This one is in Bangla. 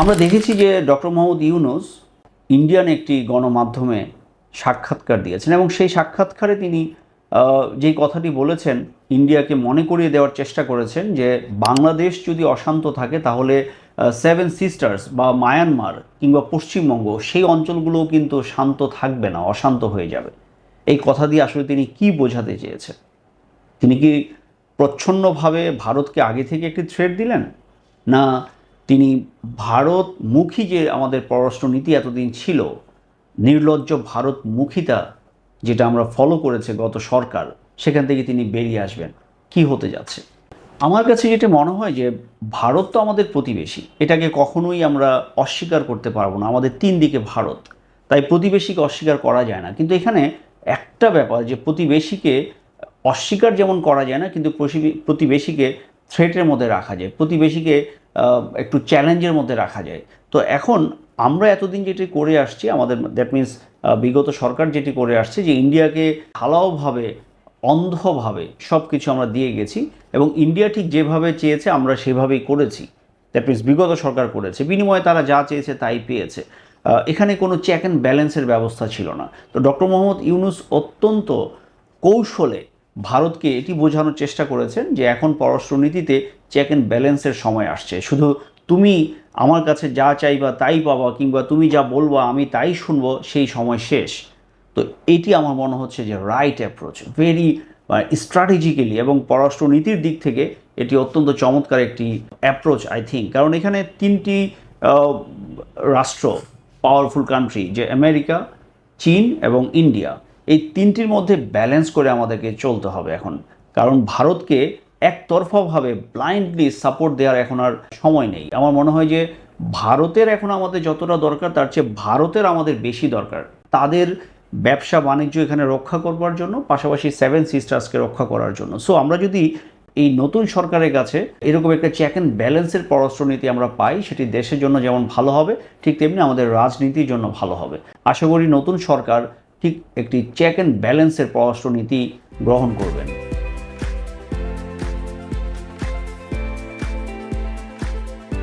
আমরা দেখেছি যে ডক্টর মোহাম্মদ ইউনুস ইন্ডিয়ান একটি গণমাধ্যমে সাক্ষাৎকার দিয়েছেন এবং সেই সাক্ষাৎকারে তিনি যেই কথাটি বলেছেন, ইন্ডিয়াকে মনে করিয়ে দেওয়ার চেষ্টা করেছেন যে বাংলাদেশ যদি অশান্ত থাকে, তাহলে সেভেন সিস্টার্স বা মায়ানমার কিংবা পশ্চিমবঙ্গ, সেই অঞ্চলগুলোও কিন্তু শান্ত থাকবে না, অশান্ত হয়ে যাবে। এই কথা দিয়ে আসলে তিনি কি বোঝাতে চেয়েছেন? তিনি কি প্রচ্ছন্নভাবে ভারতকে আগে থেকে একটি থ্রেড দিলেন? না তিনি ভারতমুখী যে আমাদের পররাষ্ট্রনীতি এতদিন ছিল, নির্লজ্জ ভারতমুখিতা যেটা আমরা ফলো করেছে গত সরকার, সেখান থেকে তিনি বেরিয়ে আসবেন। কি হতে যাচ্ছে? আমার কাছে যেটা মনে হয় যে, ভারত তো আমাদের প্রতিবেশী। এটাকে কখনোই আমরা অস্বীকার করতে পারব না। আমাদের তিন দিকে ভারত। তাই প্রতিবেশীকে অস্বীকার করা যায় না। কিন্তু এখানে একটা ব্যাপার যে, প্রতিবেশীকে অস্বীকার যেমন করা যায় না, কিন্তু প্রতিবেশীকে থ্রেটের মধ্যে রাখা যায়। প্রতিবেশীকে একটু চ্যালেঞ্জের মধ্যে রাখা যায়। তো এখন আমরা এতদিন যেটি করে আসছি, আমাদের দ্যাট মিন্স বিগত সরকার যেটি করে আসছে যে ইন্ডিয়াকে ঢালাওভাবে অন্ধভাবে সব কিছু আমরা দিয়ে গেছি এবং ইন্ডিয়া ঠিক যেভাবে চেয়েছে আমরা সেভাবেই করেছি। দ্যাট মিন্স বিগত সরকার করেছে। বিনিময়ে তারা যা চেয়েছে তাই পেয়েছে। এখানে কোনো চেক অ্যান্ড ব্যালেন্সের ব্যবস্থা ছিল না। তো ডক্টর মোহাম্মদ ইউনুস অত্যন্ত কৌশলে ভারতকে এটি বোঝানোর চেষ্টা করেছেন যে এখন পররাষ্ট্রনীতিতে চেক অ্যান্ড ব্যালেন্সের সময় আসছে। শুধু তুমি আমার কাছে যা চাইবা তাই পাবা কিংবা তুমি যা বলবা আমি তাই শুনব, সেই সময় শেষ। তো এটি আমার মনে হচ্ছে যে রাইট অ্যাপ্রোচ ভেরি স্ট্র্যাটেজিক্যালি এবং পররাষ্ট্রনীতির দিক থেকে এটি অত্যন্ত চমৎকার একটি অ্যাপ্রোচ আই থিঙ্ক কারণ এখানে তিনটি রাষ্ট্র পাওয়ারফুল কান্ট্রি যে আমেরিকা, চীন এবং ইন্ডিয়া। এই তিনটির মধ্যে ব্যালেন্স করে আমাদেরকে চলতে হবে এখন। কারণ ভারতকে একতরফাভাবে ব্লাইন্ডলি সাপোর্ট দেওয়ার এখন আর সময় নেই। আমার মনে হয় যে ভারতের এখন আমাদের যতটা দরকার, তার চেয়ে ভারতের আমাদের বেশি দরকার। তাদের ব্যবসা বাণিজ্য এখানে রক্ষা করবার জন্য, পাশাপাশি সেভেন সিস্টার্সকে রক্ষা করার জন্য। সো আমরা যদি এই নতুন সরকারের কাছে এরকম একটা চেক অ্যান্ড ব্যালেন্সের পররাষ্ট্রনীতি আমরা পাই, সেটি দেশের জন্য যেমন ভালো হবে, ঠিক তেমনি আমাদের রাজনীতির জন্য ভালো হবে। আশা করি নতুন সরকার ঠিক একটি চেক অ্যান্ড ব্যালেন্সের পররাষ্ট্রনীতি গ্রহণ করবেন।